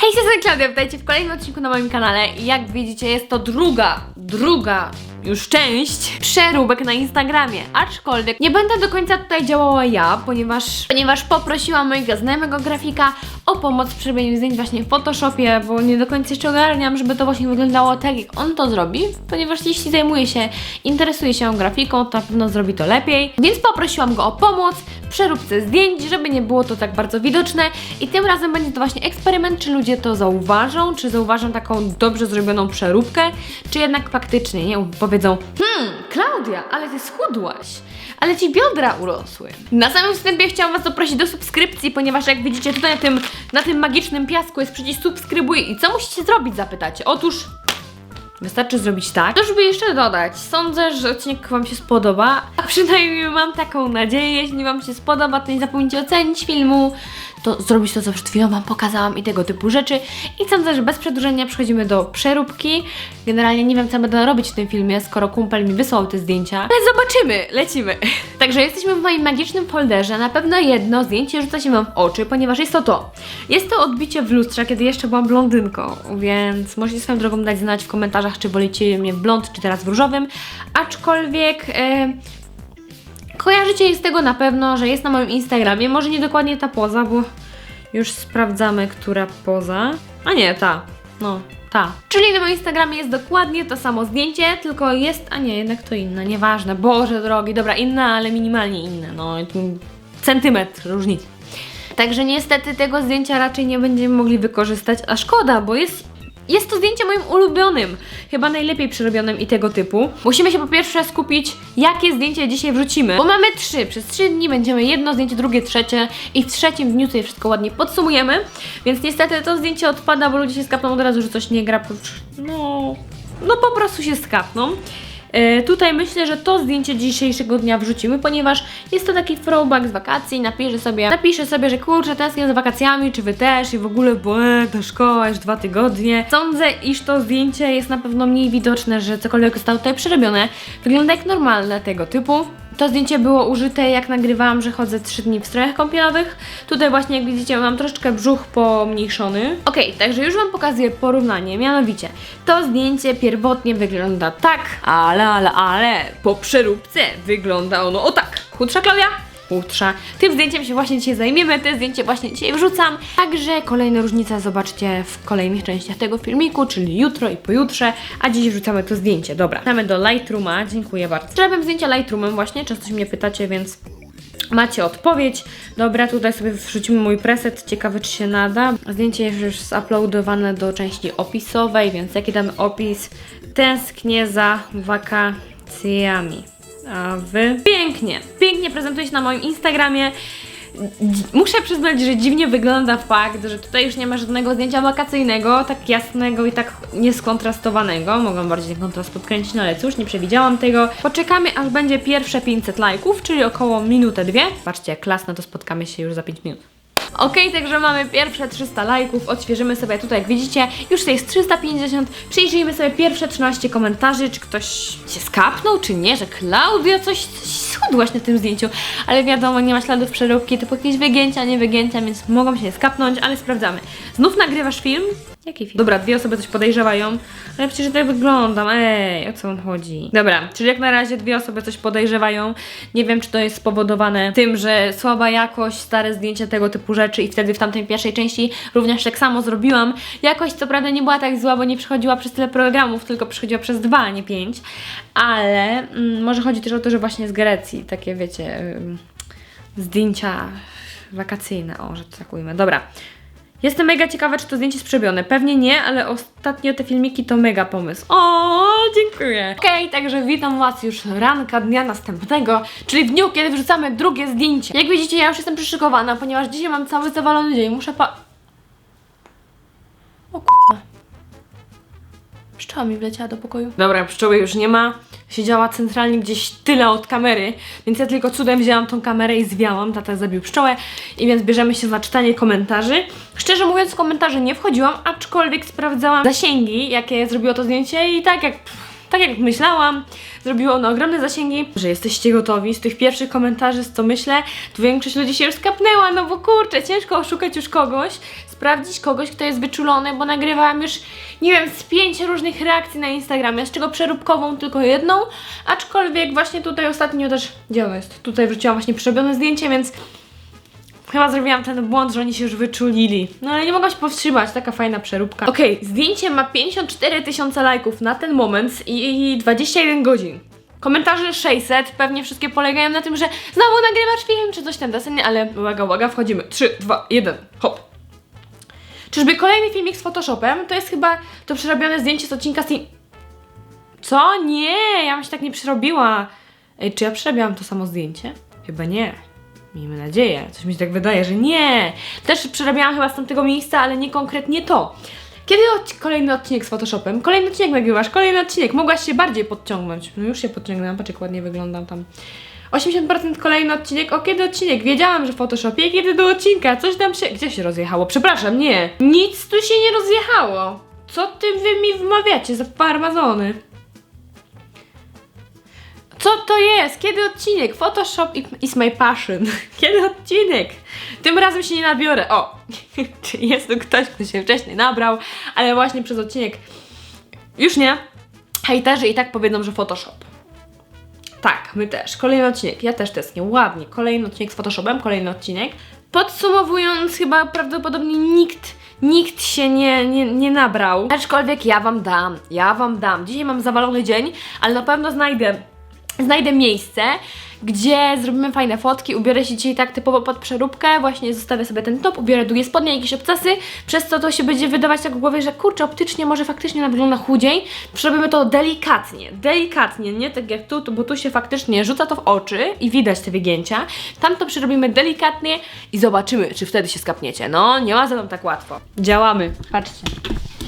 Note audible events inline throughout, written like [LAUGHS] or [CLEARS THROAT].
Hej, jestem Klaudia, witajcie w kolejnym odcinku na moim kanale i jak widzicie jest to druga, druga już część przeróbek na Instagramie, aczkolwiek nie będę do końca tutaj działała ja, ponieważ, ponieważ poprosiłam mojego znajomego grafika o pomoc w przerobieniu zdjęć właśnie w Photoshopie, bo nie do końca jeszcze ogarniam, żeby to właśnie wyglądało tak, jak on to zrobi, ponieważ jeśli zajmuje się, interesuje się grafiką, to na pewno zrobi to lepiej, więc poprosiłam go o pomoc przeróbce zdjęć, żeby nie było to tak bardzo widoczne. I tym razem będzie to właśnie eksperyment, czy ludzie to zauważą, czy zauważą taką dobrze zrobioną przeróbkę, czy jednak faktycznie, nie, powiedzą hmm, Klaudia, ale ty schudłaś, ale ci biodra urosły. Na samym wstępie chciałam was zaprosić do subskrypcji, ponieważ jak widzicie tutaj na tym, na tym magicznym piasku jest przycisk subskrybuj i co musicie zrobić, zapytacie? Otóż Wystarczy zrobić tak. To żeby jeszcze dodać. Sądzę, że odcinek Wam się spodoba. A przynajmniej mam taką nadzieję. Jeśli Wam się spodoba, to nie zapomnijcie ocenić filmu. To zrobić to, co przed chwilą Wam pokazałam i tego typu rzeczy. I sądzę, że bez przedłużenia przechodzimy do przeróbki. Generalnie nie wiem, co będę robić w tym filmie, skoro kumpel mi wysłał te zdjęcia. Ale zobaczymy, lecimy. [LAUGHS] Także jesteśmy w moim magicznym folderze. Na pewno jedno zdjęcie rzuca się Wam w oczy, ponieważ jest to to. Jest to odbicie w lustrze, kiedy jeszcze byłam blondynką, więc możecie swoją drogą dać znać w komentarzach, czy wolicie mnie w blond, czy teraz w różowym. Aczkolwiek... E, Kojarzycie je z tego na pewno, że jest na moim Instagramie. Może nie dokładnie ta poza, bo już sprawdzamy, która poza. A nie, ta. No, ta. Czyli na moim Instagramie jest dokładnie to samo zdjęcie, tylko jest. A nie, jednak to inne, nieważne. Boże drogi, dobra, inna, ale minimalnie inne. No, centymetr różnicy. Także niestety tego zdjęcia raczej nie będziemy mogli wykorzystać, a szkoda, bo jest jest to zdjęcie moim ulubionym, chyba najlepiej przerobionym i tego typu. Musimy się po pierwsze skupić, jakie zdjęcie dzisiaj wrzucimy, bo mamy trzy. Przez trzy dni będziemy jedno zdjęcie, drugie, trzecie i w trzecim dniu tutaj wszystko ładnie podsumujemy. Więc niestety to zdjęcie odpada, bo ludzie się skapną od razu, że coś nie gra. No, no po prostu się skapną. E, tutaj myślę, że to zdjęcie dzisiejszego dnia wrzucimy, ponieważ jest to taki throwback z wakacji. Napiszę sobie, napiszę sobie, że kurczę, tęsknię za wakacjami, czy wy też i w ogóle, bo e, ta szkoła już dwa tygodnie. Sądzę, iż to zdjęcie jest na pewno mniej widoczne, że cokolwiek zostało tutaj przerobione. Wygląda jak normalne tego typu. To zdjęcie było użyte jak nagrywałam, że chodzę 3 dni w strojach kąpielowych. Tutaj właśnie jak widzicie mam troszeczkę brzuch pomniejszony. Ok, także już Wam pokazuję porównanie, mianowicie to zdjęcie pierwotnie wygląda tak, ale, ale, ale po przeróbce wygląda ono o tak. Chudsza Klaudia? Chudsza. Tym zdjęciem się właśnie dzisiaj zajmiemy, to zdjęcie właśnie dzisiaj wrzucam. Także kolejne różnice zobaczcie w kolejnych częściach tego filmiku, czyli jutro i pojutrze, a dziś wrzucamy to zdjęcie. Dobra, wracamy do Lightrooma, dziękuję bardzo. Zrobiłem zdjęcia Lightroomem właśnie, często się mnie pytacie, więc Macie odpowiedź. Dobra, tutaj sobie wrzucimy mój preset. Ciekawe, czy się nada. Zdjęcie jest już zuploadowane do części opisowej, więc jaki damy opis? Tęsknię za wakacjami. A wy? Pięknie, pięknie prezentuje się na moim Instagramie. Muszę przyznać, że dziwnie wygląda fakt, że tutaj już nie ma żadnego zdjęcia wakacyjnego, tak jasnego i tak nieskontrastowanego. Mogłam bardziej ten kontrast podkręcić, no ale cóż, nie przewidziałam tego. Poczekamy, aż będzie pierwsze 500 lajków, czyli około minutę, dwie. Patrzcie, jak klasne, to spotkamy się już za 5 minut. Okej, także mamy pierwsze 300 lajków, odświeżymy sobie tutaj, jak widzicie, już to jest 350, przyjrzyjmy sobie pierwsze 13 komentarzy, czy ktoś się skapnął, czy nie, że Klaudia coś, coś schudłaś na tym zdjęciu, ale wiadomo, nie ma śladów przeróbki, typu jakieś wygięcia, nie wygięcia, więc mogą się skapnąć, ale sprawdzamy. Znów nagrywasz film? Jaki film? Dobra, dwie osoby coś podejrzewają, ale przecież tak wyglądam, ej, o co wam chodzi? Dobra, czyli jak na razie dwie osoby coś podejrzewają, nie wiem, czy to jest spowodowane tym, że słaba jakość, stare zdjęcia, tego typu rzeczy i wtedy w tamtej pierwszej części również tak samo zrobiłam. Jakość co prawda nie była tak zła, bo nie przechodziła przez tyle programów, tylko przechodziła przez dwa, a nie pięć, ale mm, może chodzi też o to, że właśnie z Grecji, takie wiecie, ym, zdjęcia wakacyjne, o, że to tak. Dobra. Jestem mega ciekawa, czy to zdjęcie jest przerobione. Pewnie nie, ale ostatnio te filmiki to mega pomysł. O, dziękuję. Okej, także witam Was już ranka dnia następnego, czyli w dniu, kiedy wrzucamy drugie zdjęcie. Jak widzicie, ja już jestem przyszykowana, ponieważ dzisiaj mam cały zawalony dzień. Muszę pa... Pszczoła mi wleciała do pokoju. Dobra, pszczoły już nie ma. Siedziała centralnie gdzieś tyle od kamery, więc ja tylko cudem wzięłam tą kamerę i zwiałam. Tata zabił pszczołę i więc bierzemy się za czytanie komentarzy. Szczerze mówiąc, w komentarze nie wchodziłam, aczkolwiek sprawdzałam zasięgi, jakie zrobiło to zdjęcie i tak jak tak jak myślałam, zrobiło ono ogromne zasięgi, że jesteście gotowi. Z tych pierwszych komentarzy, z co myślę, to większość ludzi się już skapnęła, no bo kurczę, ciężko oszukać już kogoś. Sprawdzić kogoś, kto jest wyczulony, bo nagrywałam już, nie wiem, z pięć różnych reakcji na Instagramie, z czego przeróbkową tylko jedną, aczkolwiek właśnie tutaj ostatnio też, gdzie ono jest? Tutaj wrzuciłam właśnie przerobione zdjęcie, więc Chyba zrobiłam ten błąd, że oni się już wyczulili. No ale nie mogłam się powstrzymać, taka fajna przeróbka. Okej, zdjęcie ma 54 tysiące lajków na ten moment i, i 21 godzin. Komentarzy 600, pewnie wszystkie polegają na tym, że znowu nagrywasz film czy coś ten deseń, ale uwaga, uwaga, wchodzimy. 3, 2, 1, hop. Czyżby kolejny filmik z Photoshopem? To jest chyba to przerobione zdjęcie z odcinka z tej... Co? Nie, ja bym się tak nie przerobiła. Ej, czy ja przerobiłam to samo zdjęcie? Chyba nie. Miejmy nadzieję. Coś mi się tak wydaje, że nie. Też przerabiałam chyba z tamtego miejsca, ale nie konkretnie to. Kiedy odci- kolejny odcinek z Photoshopem? Kolejny odcinek nagrywasz, kolejny odcinek. Mogłaś się bardziej podciągnąć. No już się podciągnęłam, patrz jak ładnie wyglądam tam. 80% kolejny odcinek. O kiedy odcinek? Wiedziałam, że w Photoshopie. Kiedy do odcinka? Coś tam się... Gdzie się rozjechało? Przepraszam, nie. Nic tu się nie rozjechało. Co ty wy mi wmawiacie za farmazony? Co to jest? Kiedy odcinek? Photoshop is my passion. [LAUGHS] Kiedy odcinek? Tym razem się nie nabiorę. O! [LAUGHS] Czy jest tu ktoś, kto się wcześniej nabrał, ale właśnie przez odcinek już nie. Hejterzy i tak powiedzą, że Photoshop. Tak, my też. Kolejny odcinek. Ja też testnie. Ładnie. Kolejny odcinek z Photoshopem, kolejny odcinek. Podsumowując, chyba prawdopodobnie nikt, nikt się nie, nie, nie nabrał. Aczkolwiek ja wam dam, ja wam dam. Dzisiaj mam zawalony dzień, ale na pewno znajdę znajdę miejsce, gdzie zrobimy fajne fotki, ubiorę się dzisiaj tak typowo pod przeróbkę, właśnie zostawię sobie ten top, ubiorę długie spodnie, jakieś obcasy, przez co to się będzie wydawać tak w głowie, że kurczę, optycznie może faktycznie ona wygląda chudziej, przerobimy to delikatnie, delikatnie, nie tak jak tu, bo tu się faktycznie rzuca to w oczy i widać te wygięcia, tam to przerobimy delikatnie i zobaczymy, czy wtedy się skapniecie, no, nie ma za tym tak łatwo. Działamy, patrzcie,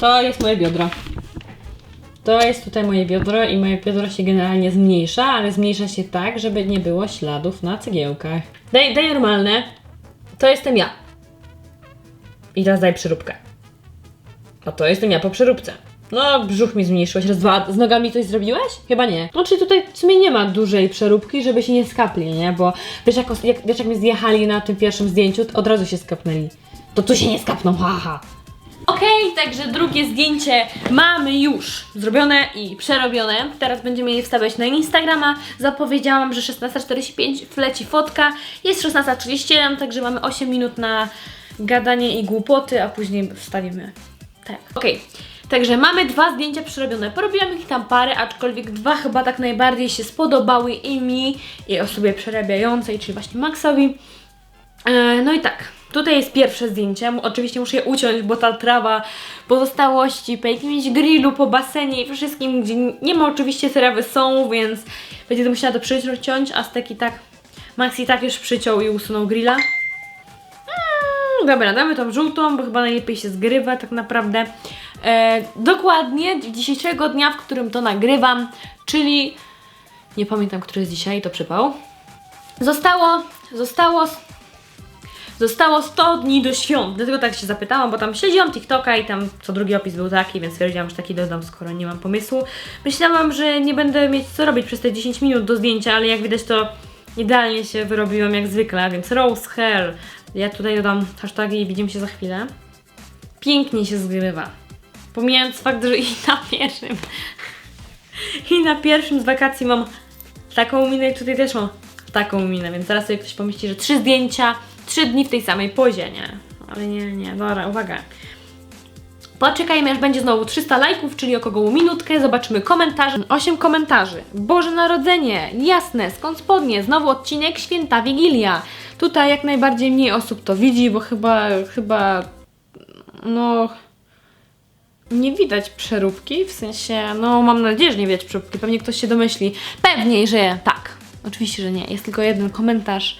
to jest moje biodro. To jest tutaj moje biodro i moje biodro się generalnie zmniejsza, ale zmniejsza się tak, żeby nie było śladów na cegiełkach. Daj, daj normalne. To jestem ja. I teraz daj przeróbkę. A to jestem ja po przeróbce. No, brzuch mi zmniejszyłeś. Raz, dwa. Z nogami coś zrobiłeś? Chyba nie. No, czyli tutaj w sumie nie ma dużej przeróbki, żeby się nie skapli, nie? Bo wiesz jak, jak, wiesz, jak mnie zjechali na tym pierwszym zdjęciu, od razu się skapnęli. To tu się nie skapną, haha. Okej, także drugie zdjęcie mamy już zrobione i przerobione. Teraz będziemy je wstawiać na Instagrama. Zapowiedziałam, że 16.45 wleci fotka. Jest 16.37, także mamy 8 minut na gadanie i głupoty, a później wstawimy. Tak. Okej. Także mamy dwa zdjęcia przerobione. Porobiłam ich tam parę, aczkolwiek dwa chyba tak najbardziej się spodobały i mi, i osobie przerabiającej, czyli właśnie Maxowi. E, No i tak, tutaj jest pierwsze zdjęcie. Oczywiście muszę je uciąć, bo ta trawa, pozostałości po jakimś grillu, po basenie i wszystkim, gdzie nie ma oczywiście trawy są, więc to musiała to przyciąć, a Stek i tak, Max i tak już przyciął i usunął grilla. Mm, Dobra, damy tą żółtą, bo chyba najlepiej się zgrywa tak naprawdę. E, dokładnie dzisiejszego dnia, w którym to nagrywam, czyli nie pamiętam, który jest dzisiaj, to przypał. Zostało, zostało Zostało 100 dni do świąt, dlatego tak się zapytałam, bo tam śledziłam TikToka i tam co drugi opis był taki, więc stwierdziłam, że taki dodam, skoro nie mam pomysłu. Myślałam, że nie będę mieć co robić przez te 10 minut do zdjęcia, ale jak widać to idealnie się wyrobiłam jak zwykle, więc rose hair. Ja tutaj dodam hasztagi i widzimy się za chwilę. Pięknie się zgrywa. Pomijając fakt, że [LAUGHS] i na pierwszym i na pierwszym z wakacji mam taką minę i tutaj też mam taką minę, więc zaraz sobie ktoś pomyśli, że trzy zdjęcia, trzy dni w tej samej pozie, nie? Ale nie, nie, dobra, uwaga. Poczekajmy, aż będzie znowu 300 lajków, czyli około minutkę, zobaczymy komentarze. 8 komentarzy. Boże Narodzenie, jasne, skąd spodnie? Znowu odcinek Święta Wigilia. Tutaj jak najbardziej mniej osób to widzi, bo chyba, chyba, no, nie widać przeróbki, w sensie, no mam nadzieję, że nie widać przeróbki, pewnie ktoś się domyśli. Pewnie, że tak. Oczywiście, że nie. Jest tylko jeden komentarz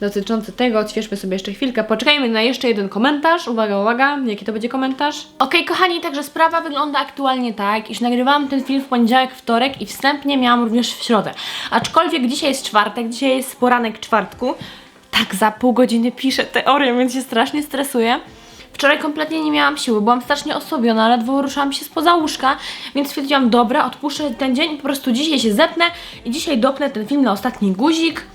dotyczący tego. Odświeżmy sobie jeszcze chwilkę. Poczekajmy na jeszcze jeden komentarz. Uwaga, uwaga, jaki to będzie komentarz? Okej, kochani, także sprawa wygląda aktualnie tak, iż nagrywałam ten film w poniedziałek, wtorek i wstępnie miałam również w środę. Aczkolwiek dzisiaj jest czwartek, dzisiaj jest poranek czwartku. Tak, za pół godziny piszę teorię, więc się strasznie stresuję. Wczoraj kompletnie nie miałam siły, byłam strasznie osłabiona, ledwo ruszałam się spoza łóżka, więc stwierdziłam, dobra, odpuszczę ten dzień po prostu dzisiaj się zepnę i dzisiaj dopnę ten film na ostatni guzik.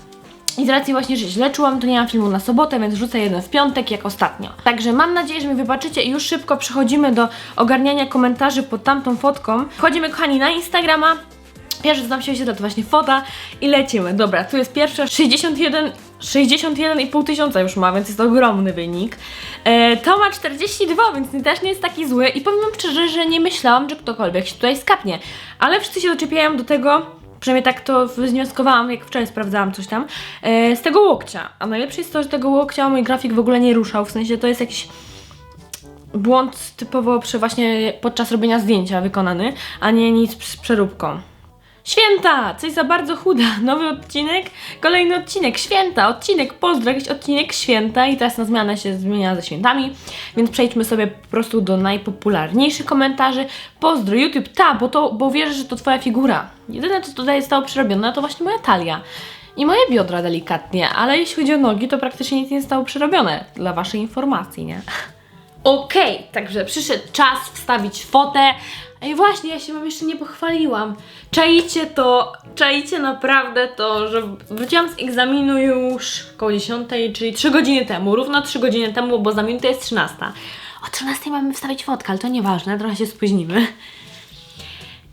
I z racji właśnie, że źle czułam, to nie mam filmu na sobotę, więc rzucę jeden w piątek, jak ostatnio. Także mam nadzieję, że mi wybaczycie i już szybko przechodzimy do ogarniania komentarzy pod tamtą fotką. Wchodzimy, kochani, na Instagrama. Pierwszy, co nam się to właśnie fota i lecimy. Dobra, tu jest pierwsza 61 61,5 tysiąca już ma, więc jest ogromny wynik. E, to ma 42, więc też nie jest taki zły i powiem szczerze, że nie myślałam, że ktokolwiek się tutaj skapnie. Ale wszyscy się doczepiają do tego, przynajmniej tak to wywnioskowałam, jak wczoraj sprawdzałam coś tam, e, z tego łokcia. A najlepsze jest to, że tego łokcia mój grafik w ogóle nie ruszał, w sensie to jest jakiś błąd typowo przy właśnie podczas robienia zdjęcia wykonany, a nie nic z przeróbką. Święta! Coś za bardzo chuda. [LAUGHS] Nowy odcinek, kolejny odcinek. Święta, odcinek, pozdro, jakiś odcinek święta i teraz na zmianę się zmienia ze świętami, więc przejdźmy sobie po prostu do najpopularniejszych komentarzy. Pozdro, YouTube, ta, bo, to, bo wierzę, że to twoja figura. Jedyne, co tutaj zostało przerobione, to właśnie moja talia. I moje biodra delikatnie, ale jeśli chodzi o nogi, to praktycznie nic nie zostało przerobione. Dla waszej informacji, nie? [LAUGHS] Okej, także przyszedł czas wstawić fotę. Ej, właśnie, ja się wam jeszcze nie pochwaliłam. Czajcie to, czajcie naprawdę to, że wróciłam z egzaminu już koło 10, czyli 3 godziny temu, równo 3 godziny temu, bo za minutę jest 13. O 13 mamy wstawić fotkę, ale to nieważne, trochę się spóźnimy.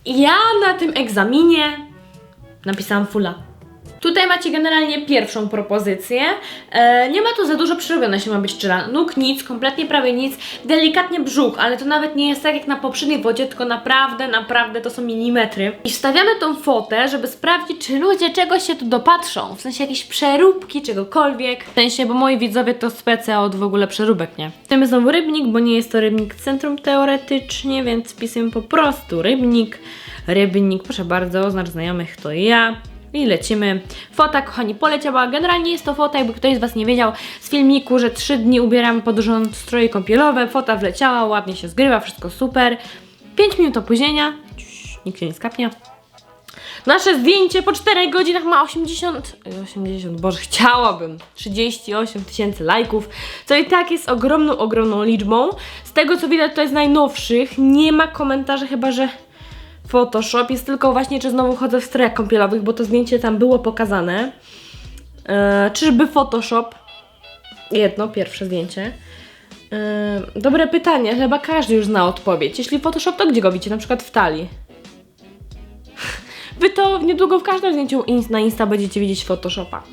I Ja na tym egzaminie napisałam fulla. Tutaj macie generalnie pierwszą propozycję. E, nie ma tu za dużo przerobione, jeśli ma być szczera. Nóg nic, kompletnie prawie nic. Delikatnie brzuch, ale to nawet nie jest tak jak na poprzedniej wodzie, tylko naprawdę, naprawdę to są milimetry. I wstawiamy tą fotę, żeby sprawdzić, czy ludzie czegoś się tu dopatrzą. W sensie jakieś przeróbki, czegokolwiek. W sensie, bo moi widzowie to specja od w ogóle przeróbek, nie? Wpisujemy znowu rybnik, bo nie jest to rybnik centrum teoretycznie, więc wpisujemy po prostu rybnik. Rybnik, proszę bardzo, oznacz znajomych, to ja. I lecimy. Fota, kochani, poleciała. Generalnie jest to fota, jakby ktoś z Was nie wiedział, z filmiku, że 3 dni ubieram pod rząd stroje kąpielowe. Fota wleciała, ładnie się zgrywa, wszystko super. 5 minut opóźnienia. Nikt się nie skapnie. Nasze zdjęcie po 4 godzinach ma 80, y, 80, boże, chciałabym 38 tysięcy lajków, co i tak jest ogromną, ogromną liczbą. Z tego co widać, to jest najnowszych, nie ma komentarzy, chyba że Photoshop, jest tylko właśnie, czy znowu chodzę w strojach kąpielowych, bo to zdjęcie tam było pokazane. Eee, czyżby Photoshop? Jedno, pierwsze zdjęcie. Eee, dobre pytanie, chyba każdy już zna odpowiedź. Jeśli Photoshop, to gdzie go widzicie? Na przykład w talii. [LAUGHS] Wy to niedługo w każdym zdjęciu na Insta będziecie widzieć Photoshopa.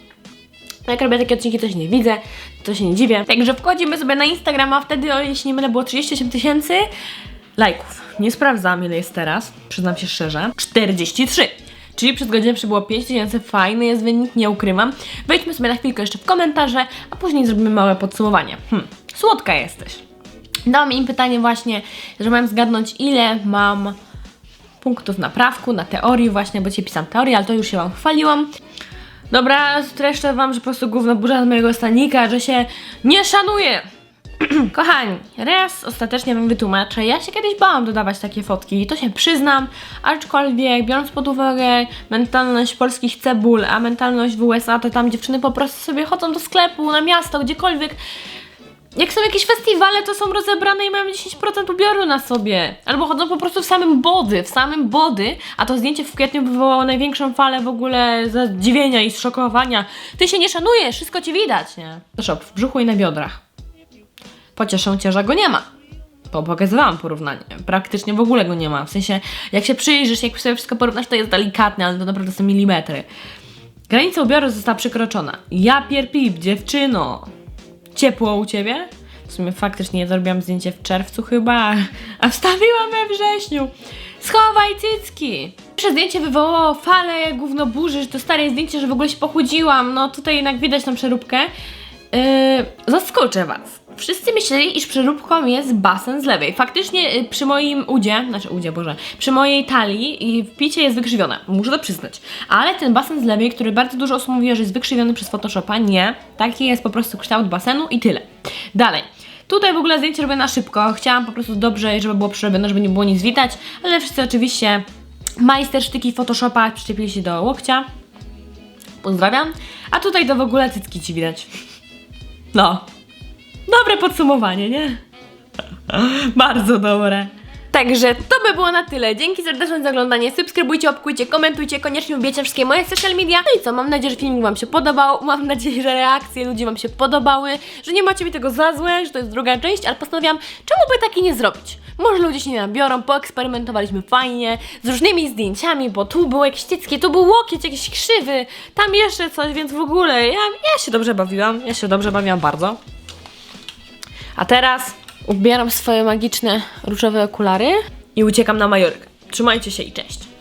Jak robię takie odcinki, to się nie widzę, to się nie dziwię. Także wchodzimy sobie na Instagrama, wtedy, o, jeśli nie mylę, było 38 tysięcy lajków. Nie sprawdzam, ile jest teraz, przyznam się szczerze. 43. Czyli przez godzinę przybyło 5 tysięcy, fajny jest wynik, nie ukrywam. Wejdźmy sobie na chwilkę jeszcze w komentarze, a później zrobimy małe podsumowanie. Hm, słodka jesteś. Dałam im pytanie właśnie, że mam zgadnąć, ile mam punktów na prawku, na teorii właśnie, bo dzisiaj pisam teorię, ale to już się Wam chwaliłam. Dobra, streszczę Wam, że po prostu gówno burza z mojego stanika, że się nie szanuje. [CLEARS THROAT] Kochani, raz ostatecznie Wam wytłumaczę. Ja się kiedyś bałam dodawać takie fotki, to się przyznam, aczkolwiek biorąc pod uwagę mentalność polskich cebul, a mentalność w USA, to tam dziewczyny po prostu sobie chodzą do sklepu, na miasto, gdziekolwiek. Jak są jakieś festiwale, to są rozebrane i mają 10% ubioru na sobie. Albo chodzą po prostu w samym body, w samym body, a to zdjęcie w kwietniu wywołało największą falę w ogóle zadziwienia i zszokowania. Ty się nie szanujesz, wszystko ci widać, nie? Photoshop w brzuchu i na biodrach. Pocieszą cię, że go nie ma. Bo pokazywałam porównanie. Praktycznie w ogóle go nie ma. W sensie, jak się przyjrzysz, jak sobie wszystko porównasz, to jest delikatne, ale to naprawdę są milimetry. Granica ubioru została przekroczona. Ja pierpip, dziewczyno. Ciepło u ciebie? W sumie faktycznie zrobiłam zdjęcie w czerwcu chyba, a wstawiłam we wrześniu. Schowaj cycki! Pierwsze zdjęcie wywołało falę gówno burzy, że to stare zdjęcie, że w ogóle się pochudziłam. No tutaj jednak widać tą przeróbkę. Yy, zaskoczę was. Wszyscy myśleli, iż przeróbką jest basen z lewej. Faktycznie yy, przy moim udzie, znaczy udzie, Boże, przy mojej talii i wpicie jest wykrzywione, muszę to przyznać. Ale ten basen z lewej, który bardzo dużo osób mówiło, że jest wykrzywiony przez Photoshopa, nie. Taki jest po prostu kształt basenu i tyle. Dalej. Tutaj w ogóle zdjęcie robię na szybko. Chciałam po prostu dobrze, żeby było przerobione, żeby nie było nic widać, ale wszyscy oczywiście majstersztyki Photoshopa przyczepili się do łokcia. Pozdrawiam. A tutaj to w ogóle cycki ci widać. No. Dobre podsumowanie, nie? [LAUGHS] Bardzo dobre. Także to by było na tyle. Dzięki serdeczne za oglądanie. Subskrybujcie, obkujcie, komentujcie, koniecznie ubijcie wszystkie moje social media. No i co, mam nadzieję, że filmik Wam się podobał. Mam nadzieję, że reakcje ludzi Wam się podobały, że nie macie mi tego za złe, że to jest druga część, ale postanowiłam, czemu by taki nie zrobić? Może ludzie się nie nabiorą, poeksperymentowaliśmy fajnie, z różnymi zdjęciami, bo tu było jakieś dzieckie, tu był łokieć jakiś krzywy, tam jeszcze coś, więc w ogóle ja, ja się dobrze bawiłam, ja się dobrze bawiłam bardzo. A teraz ubieram swoje magiczne różowe okulary i uciekam na Majorkę. Trzymajcie się i cześć.